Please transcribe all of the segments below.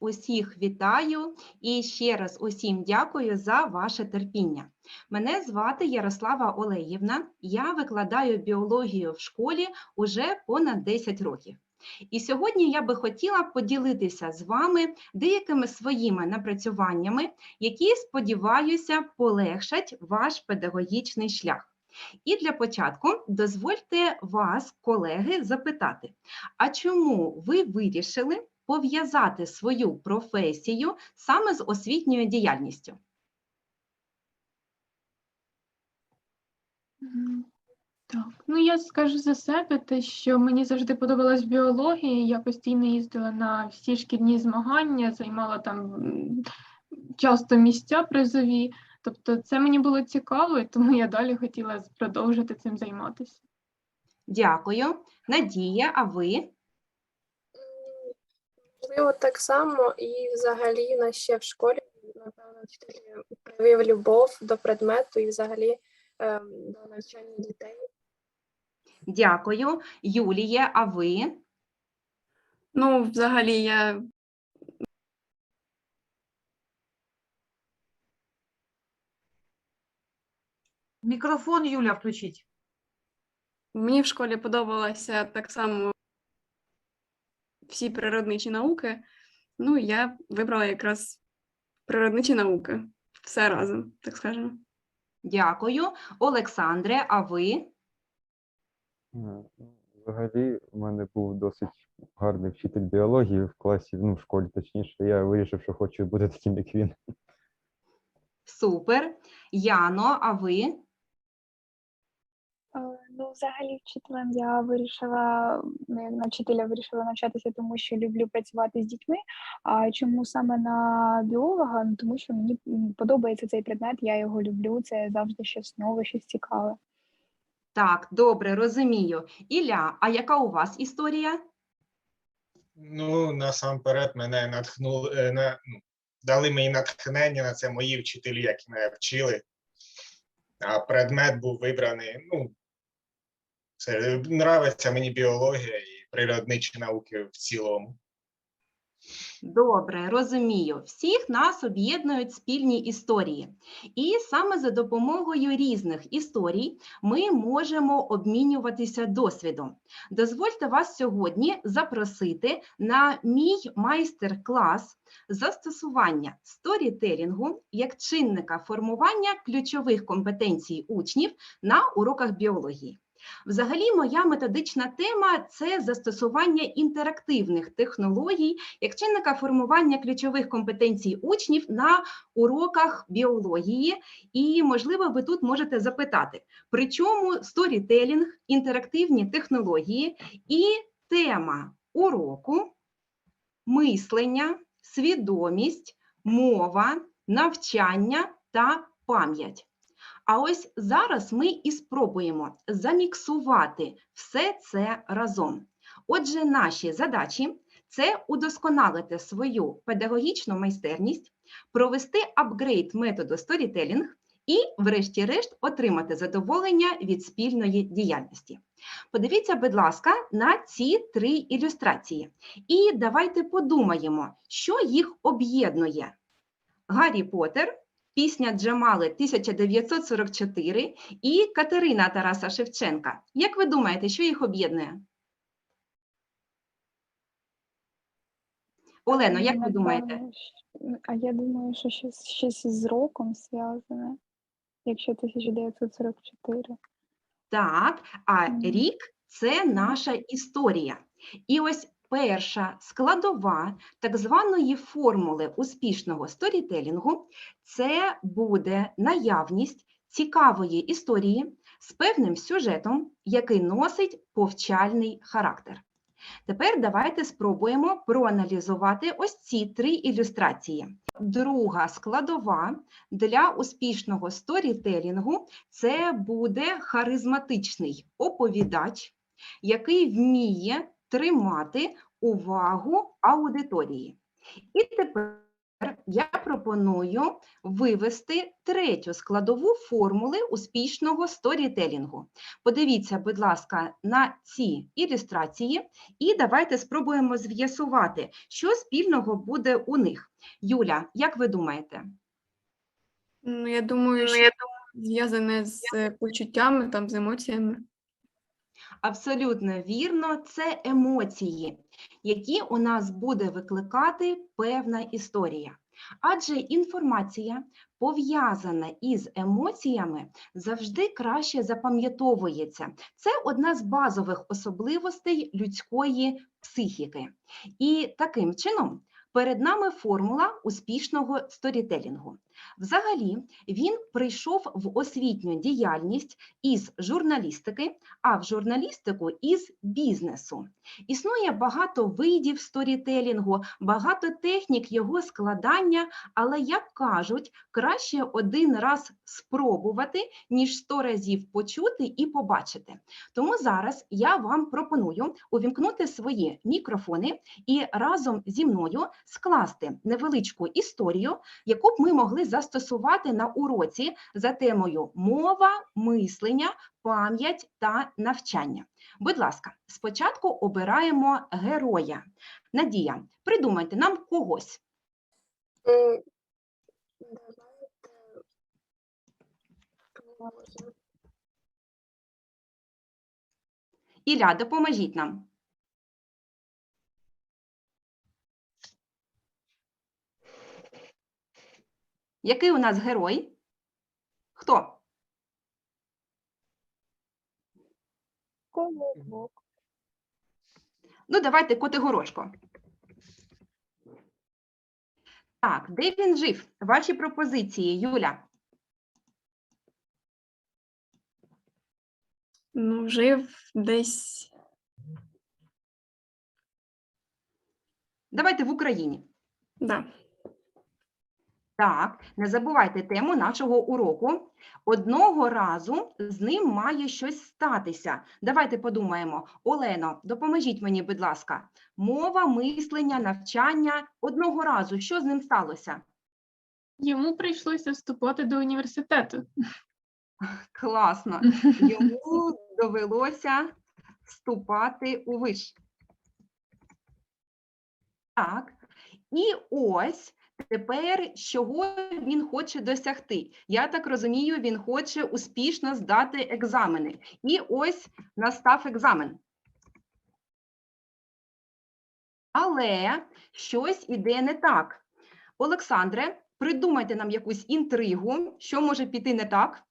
Усіх вітаю і ще раз усім дякую за ваше терпіння. Мене звати Ярослава Олегівна. Я викладаю біологію в школі уже понад 10 років. І сьогодні я би хотіла поділитися з вами деякими своїми напрацюваннями, які, сподіваюся, полегшать ваш педагогічний шлях. І для початку дозвольте вас, колеги, запитати, а чому ви вирішили пов'язати свою професію саме з освітньою діяльністю? Так, ну я скажу за себе, те, що мені завжди подобалась біологія. Я постійно їздила на всі шкільні змагання, займала там часто місця призові. Тобто це мені було цікаво, і тому я далі хотіла продовжити цим займатися. Дякую. Надія, а ви? Можливо, так само, і взагалі нас ще в школі, напевно, вчитель привив любов до предмету і взагалі ем, до навчання дітей. Дякую. Юлія, а ви? Ну, взагалі, я Мікрофон Юля включіть. мені в школі подобалося так само всі природничі науки. Ну, я вибрала якраз природничі науки. Все разом, так скажемо. Дякую. Олександре, а ви? Взагалі, у мене був досить гарний вчитель біології в класі, ну, в школі точніше. Я вирішив, що хочу бути таким, як він. Супер. Яно, а ви? Ну, взагалі, вчителем я вирішила, ну, на вчителя вирішила навчатися, тому що люблю працювати з дітьми. А чому саме на біолога? Ну, тому що мені подобається цей предмет, я його люблю. Це завжди щось нове, щось цікаве. Так, добре, розумію. Ілля, а яка у вас історія? Ну, насамперед, мене натхнули, е, на, ну, дали мені натхнення на це мої вчителі, які мене вчили. А предмет був вибраний. Ну, це нравиться мені біологія і природничі науки в цілому. Добре, розумію. Всіх нас об'єднують спільні історії. І саме за допомогою різних історій ми можемо обмінюватися досвідом. Дозвольте вас сьогодні запросити на мій майстер-клас застосування сторітелінгу як чинника формування ключових компетенцій учнів на уроках біології. Взагалі, моя методична тема це застосування інтерактивних технологій як чинника формування ключових компетенцій учнів на уроках біології. І, можливо, ви тут можете запитати, при чому сторітелінг, інтерактивні технології і тема уроку, мислення, свідомість, мова, навчання та пам'ять. А ось зараз ми і спробуємо заміксувати все це разом. Отже, наші задачі це удосконалити свою педагогічну майстерність, провести апгрейд методу сторітелінг і, врешті-решт, отримати задоволення від спільної діяльності. Подивіться, будь ласка, на ці три ілюстрації. І давайте подумаємо, що їх об'єднує. Гаррі Поттер, пісня Джамали 1944 і Катерина Тараса Шевченка. Як ви думаєте, що їх об'єднує? Олено, як ви думаєте? А я думаю, що щось, щось з роком зв'язане, якщо 1944. Так, а рік це наша історія. І ось перша складова так званої формули успішного сторітелінгу це буде наявність цікавої історії з певним сюжетом, який носить повчальний характер. Тепер давайте спробуємо проаналізувати ось ці три ілюстрації. Друга складова для успішного сторітелінгу це буде харизматичний оповідач, який вміє тримати увагу аудиторії. І тепер я пропоную вивести третю складову формули успішного сторітелінгу. Подивіться, будь ласка, на ці ілюстрації, і давайте спробуємо з'ясувати, що спільного буде у них. Юля, як ви думаєте? Ну, я думаю, що зв'язане з е, почуттями, там, з емоціями. Абсолютно вірно, це емоції, які у нас буде викликати певна історія. Адже інформація, пов'язана із емоціями, завжди краще запам'ятовується. Це одна з базових особливостей людської психіки. І таким чином перед нами формула успішного сторітелінгу. Взагалі, він прийшов в освітню діяльність із журналістики, а в журналістику із бізнесу. Існує багато видів сторітелінгу, багато технік його складання, але, як кажуть, краще один раз спробувати, ніж сто разів почути і побачити. Тому зараз я вам пропоную увімкнути свої мікрофони і разом зі мною скласти невеличку історію, яку б ми могли застосувати на уроці за темою мова, мислення, пам'ять та навчання. Будь ласка, спочатку обираємо героя. Надія, придумайте нам когось. Давайте. Ілля, допоможіть нам. Який у нас герой? Хто? Колобок. Ну, давайте Котигорошко. Так, де він жив? Ваші пропозиції, Юля. Ну, жив десь. Давайте в Україні. Да. Так, не забувайте тему нашого уроку. Одного разу з ним має щось статися. Давайте подумаємо. Олено, допоможіть мені, будь ласка. Мова, мислення, навчання. Одного разу. Що з ним сталося? Йому прийшлося вступати до університету. Класно. Йому довелося вступати у виш. Так. І ось тепер чого він хоче досягти. Я так розумію, він хоче успішно здати екзамени. І ось настав екзамен. Але щось іде не так. Олександре, придумайте нам якусь інтригу, що може піти не так.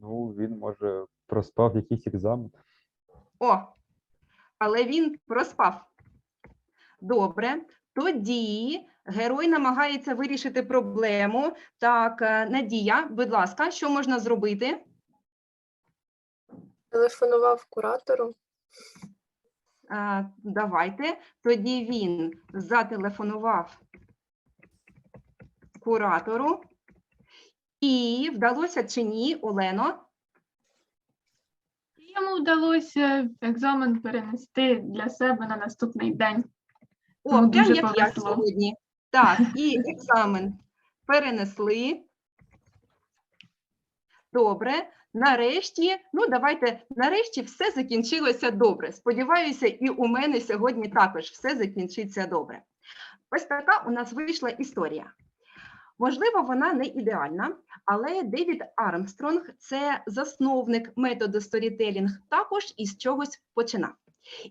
Ну, він може проспав якийсь екзамен. О, але він проспав. Добре, тоді герой намагається вирішити проблему. Так, е, Надія, будь ласка, що можна зробити? Телефонував куратору. Е, Давайте. Тоді він зателефонував куратору. І вдалося чи ні, Олено? Йому вдалося екзамен перенести для себе на наступний день. О, Йому прям як я сьогодні. Так, і екзамен перенесли. Добре. Нарешті, ну давайте, нарешті все закінчилося добре. Сподіваюся, і у мене сьогодні також все закінчиться добре. Ось така у нас вийшла історія. Можливо, вона не ідеальна, але Девід Армстронг, це засновник методу сторітелінг, також із чогось починав.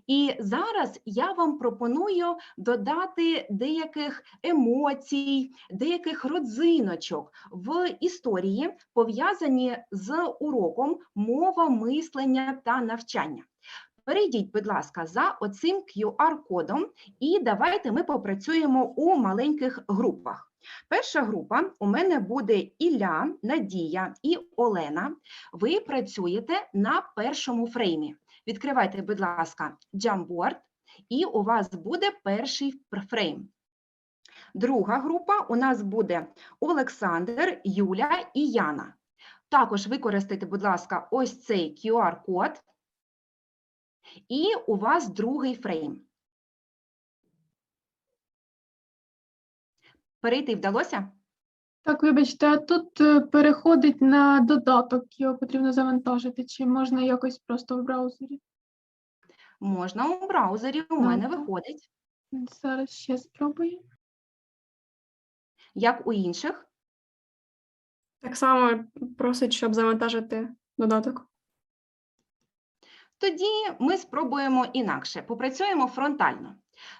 І зараз я вам пропоную додати деяких емоцій, деяких родзиночок в історії, пов'язані з уроком мова, мислення та навчання. Перейдіть, будь ласка, за оцим QR-кодом, і давайте ми попрацюємо у маленьких групах. Перша група у мене буде Ілля, Надія і Олена. Ви працюєте на першому фреймі. Відкривайте, будь ласка, Jamboard, і у вас буде перший фрейм. Друга група у нас буде Олександр, Юля і Яна. Також використайте, будь ласка, ось цей QR-код. І у вас другий фрейм. Перейти вдалося? Так, вибачте, а тут е, переходить на додаток, його потрібно завантажити, чи можна якось просто в браузері? Можна у браузері, у мене виходить, Зараз ще спробую. як у інших. Так само просить, щоб завантажити додаток. Тоді ми спробуємо інакше, попрацюємо фронтально.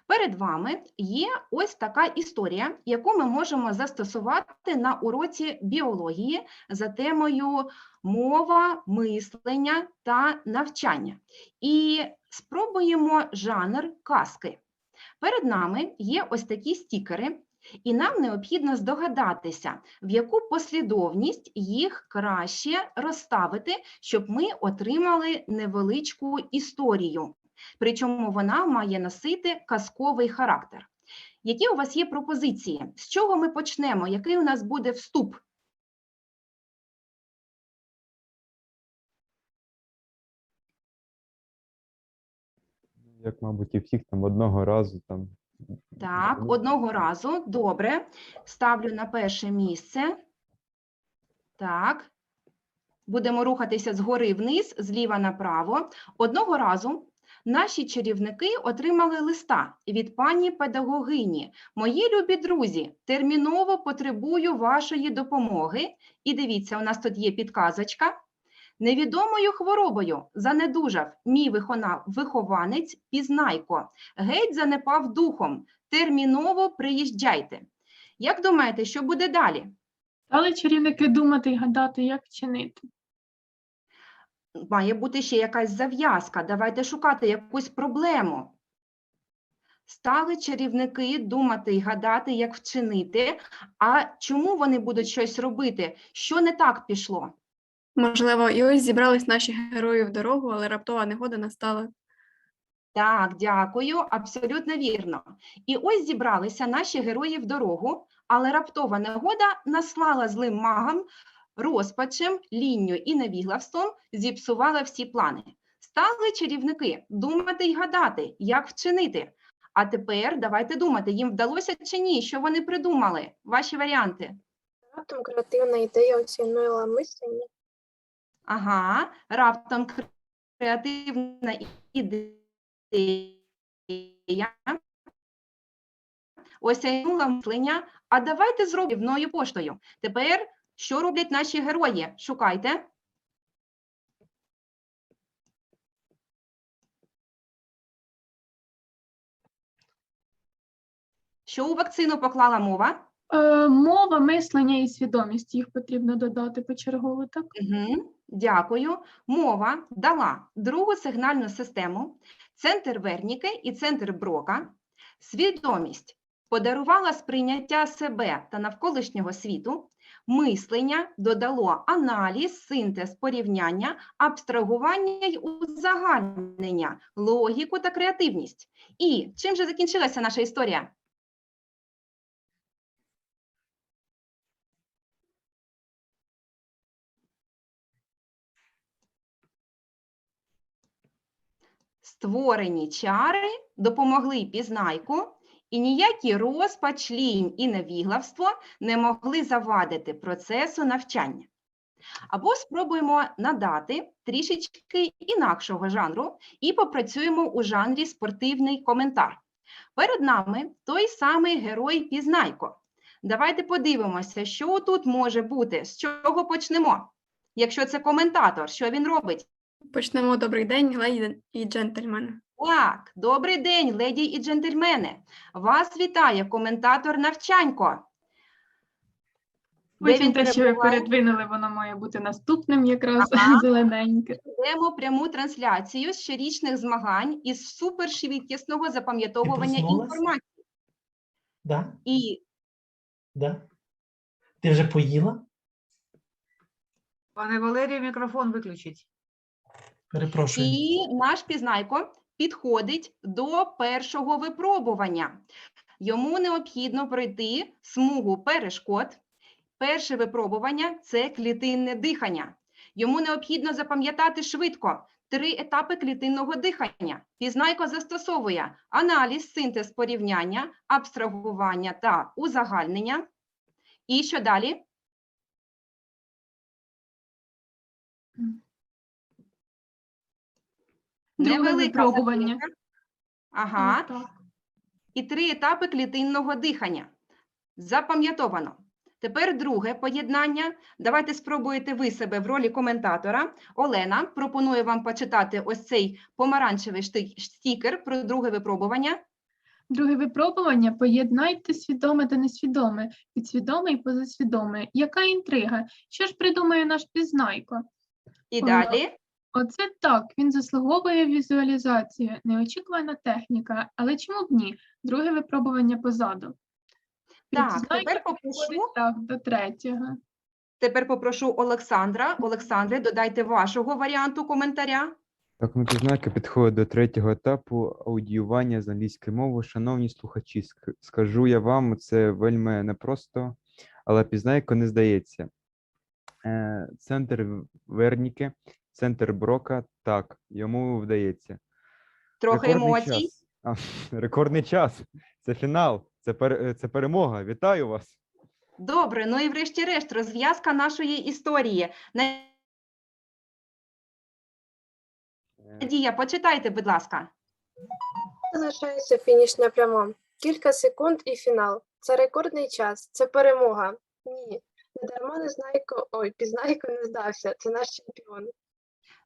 Перед вами є ось така історія, яку ми можемо застосувати на уроці біології за темою мова, мислення та навчання. І спробуємо жанр казки. Перед нами є ось такі стікери, і нам необхідно здогадатися, в яку послідовність їх краще розставити, щоб ми отримали невеличку історію. Причому вона має носити казковий характер. Які у вас є пропозиції? З чого ми почнемо? Який у нас буде вступ? Як, мабуть, і всіх там одного разу там. Так, одного разу. Добре. Ставлю на перше місце. Так. Будемо рухатися згори вниз, зліва направо. Одного разу наші чарівники отримали листа від пані педагогині. Мої любі друзі, терміново потребую вашої допомоги. І дивіться, у нас тут є підказочка. Невідомою хворобою занедужав мій вихованець Пізнайко. Геть занепав духом. Терміново приїжджайте. Як думаєте, що буде далі? Стали чарівники думати і гадати, як чинити. Має бути ще якась зав'язка. Давайте шукати якусь проблему. Стали чарівники думати і гадати, як вчинити. А чому вони будуть щось робити? Що не так пішло? Можливо, і ось зібрались наші герої в дорогу, але раптова негода настала. Так, дякую, абсолютно вірно. І ось зібралися наші герої в дорогу, але раптова негода наслала злим магам розпачем, лінню і невіглаством, зіпсувала всі плани. Стали чарівники думати й гадати, як вчинити. А тепер давайте думати, їм вдалося чи ні, що вони придумали? Ваші варіанти. Раптом креативна ідея оцінила мислення. Ага, раптом креативна ідея осяйнула мислення. А давайте зробимо мною поштою. Тепер що роблять наші герої? Шукайте. Що у вакцину поклала мова? Е, мова, мислення і свідомість їх потрібно додати почергово, так? Угу, дякую. Мова дала другу сигнальну систему, центр Верніки і центр Брока. Свідомість подарувала сприйняття себе та навколишнього світу. Мислення додало аналіз, синтез, порівняння, абстрагування й узагальнення, логіку та креативність. І чим же закінчилася наша історія? Створені чари допомогли пізнайку, і ніякі розпач, лінь і невігластво не могли завадити процесу навчання. Або спробуємо надати трішечки інакшого жанру і попрацюємо у жанрі спортивний коментар. Перед нами той самий герой Пізнайко. Давайте подивимося, що тут може бути, з чого почнемо. Якщо це коментатор, що він робить? Почнемо добрий день, леді і джентльмени. Так, добрий день, леді і джентльмени. Вас вітає коментатор Навчанько. Потім те, що ви передвинули, воно має бути наступним якраз Ага. зелененьке. Ведемо пряму трансляцію з щорічних змагань із супершвидкісного запам'ятовування інформації. Да? І Да? Ти вже поїла? Пане Валерію, мікрофон виключіть. Перепрошую. І наш пізнайко підходить до першого випробування. Йому необхідно пройти смугу перешкод. Перше випробування це клітинне дихання. Йому необхідно запам'ятати швидко три етапи клітинного дихання. Пізнайко застосовує аналіз, синтез порівняння, абстрагування та узагальнення. І що далі? Друге випробування. Ага. І три етапи клітинного дихання. Запам'ятовано. Тепер друге поєднання. Давайте спробуєте ви себе в ролі коментатора. Олена пропонує вам почитати ось цей помаранчевий стікер про друге випробування. Друге випробування поєднайте свідоме та несвідоме, підсвідоме і позасвідоме. Яка інтрига? Що ж придумає наш пізнайко? І далі. Оце так, він заслуговує візуалізацію, неочікувана техніка, але чому б ні? Друге випробування позаду. Так, тепер попрошу, так, до третього. тепер попрошу Олександра. Олександре, додайте вашого варіанту коментаря. Так, ну пізнайка підходить до третього етапу аудіювання з англійської мови. Шановні слухачі, скажу я вам, це вельми непросто, але пізнайко не здається. Е, Центр Верніки, центр Брока, так, йому вдається. Трохи Рекордний емоцій. час. А, рекордний час. Це фінал, це, пер, е, це перемога. Вітаю вас. Добре, ну і врешті-решт, розв'язка нашої історії. Е, Надія, почитайте, будь ласка. Залишається фінішна пряма. Кілька секунд і фінал. Це рекордний час, це перемога. Ні, не дарма незнайко, ой, пізнайко не здався. Це наш чемпіон.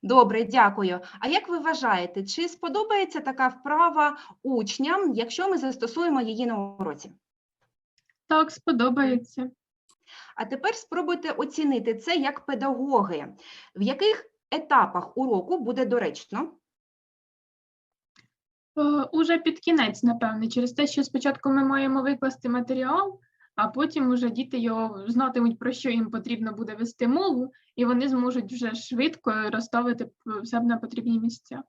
Добре, дякую. А як ви вважаєте, чи сподобається така вправа учням, якщо ми застосуємо її на уроці? Так, сподобається. А тепер спробуйте оцінити це як педагоги. В яких етапах уроку буде доречно? Е, Уже під кінець, напевне, через те, що спочатку ми маємо викласти матеріал, а потім уже діти його знатимуть, про що їм потрібно буде вести мову, і вони зможуть вже швидко розставити все на потрібні місця.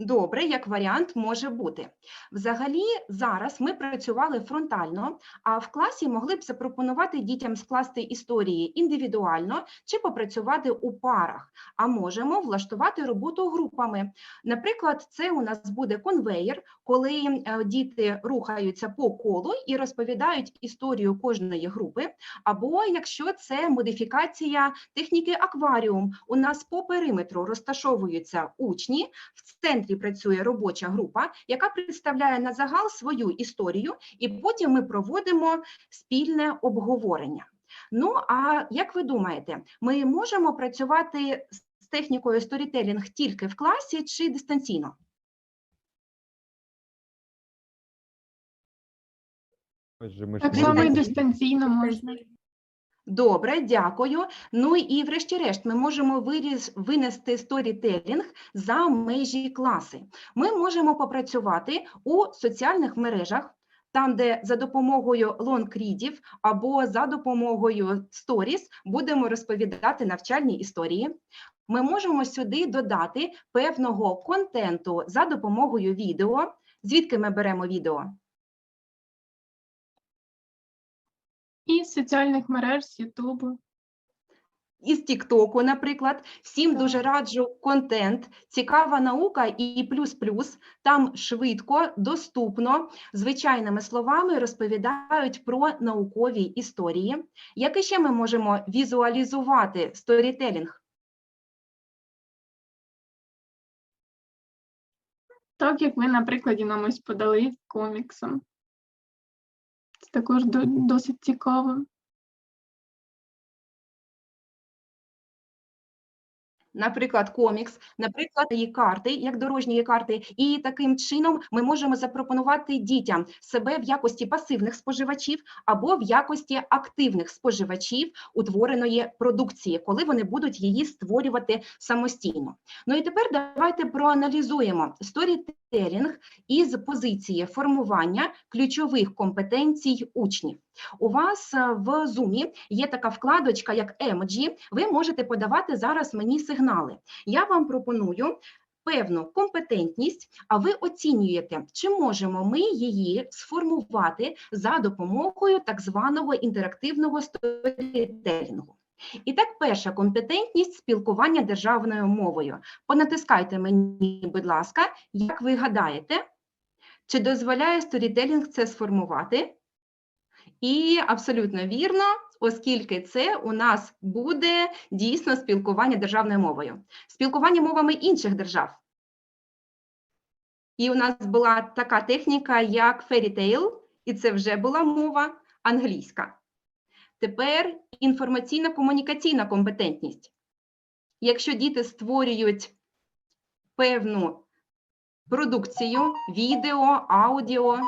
Добре, як варіант може бути. Взагалі, зараз ми працювали фронтально, а в класі могли б запропонувати дітям скласти історії індивідуально чи попрацювати у парах, а можемо влаштувати роботу групами. Наприклад, це у нас буде конвеєр, коли е, діти рухаються по колу і розповідають історію кожної групи. Або якщо це модифікація техніки акваріум, у нас по периметру розташовуються учні, в центрі працює робоча група, яка представляє на загал свою історію, і потім ми проводимо спільне обговорення. Ну а як ви думаєте, ми можемо працювати з технікою сторітелінг тільки в класі чи дистанційно? Отже, ми ж Так само і дистанційно можна. Добре, дякую. Ну і врешті-решт ми можемо виріз, винести сторітелінг за межі класи. Ми можемо попрацювати у соціальних мережах, там, де за допомогою лонгрідів або за допомогою сторіс будемо розповідати навчальні історії. Ми можемо сюди додати певного контенту за допомогою відео. Звідки ми беремо відео? І з соціальних мереж, з Ютубу. із Тіктоку, наприклад, всім дуже раджу контент, цікава наука і плюс-плюс. Там швидко, доступно, звичайними словами розповідають про наукові історії. Як іще ми можемо візуалізувати сторітелінг? Так як ми на прикладі нам ось подали коміксом. Також до- досить цікаво. Наприклад, комікс, наприклад, її карти, як дорожні карти, і таким чином ми можемо запропонувати дітям себе в якості пасивних споживачів або в якості активних споживачів утвореної продукції, коли вони будуть її створювати самостійно. Ну і тепер давайте проаналізуємо сторітелінг із позиції формування ключових компетенцій учнів. У вас е, в Zoom є така вкладочка, як Emoji. Ви можете подавати зараз мені сигнали. Я вам пропоную певну компетентність, а ви оцінюєте, чи можемо ми її сформувати за допомогою так званого інтерактивного сторітелінгу. І так, перша компетентність спілкування державною мовою. Понатискайте мені, будь ласка, як ви гадаєте, чи дозволяє сторітелінг це сформувати? І абсолютно вірно, оскільки це у нас буде дійсно спілкування державною мовою, спілкування мовами інших держав. І у нас була така техніка, як fairy tale, і це вже була мова англійська. Тепер інформаційно-комунікаційна компетентність. Якщо діти створюють певну продукцію, відео, аудіо,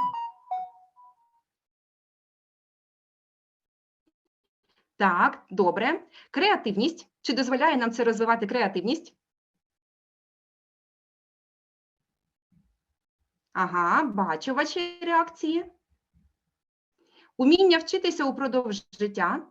Так, добре. Креативність. Чи дозволяє нам це розвивати креативність? Ага, бачу ваші реакції. Уміння вчитися упродовж життя.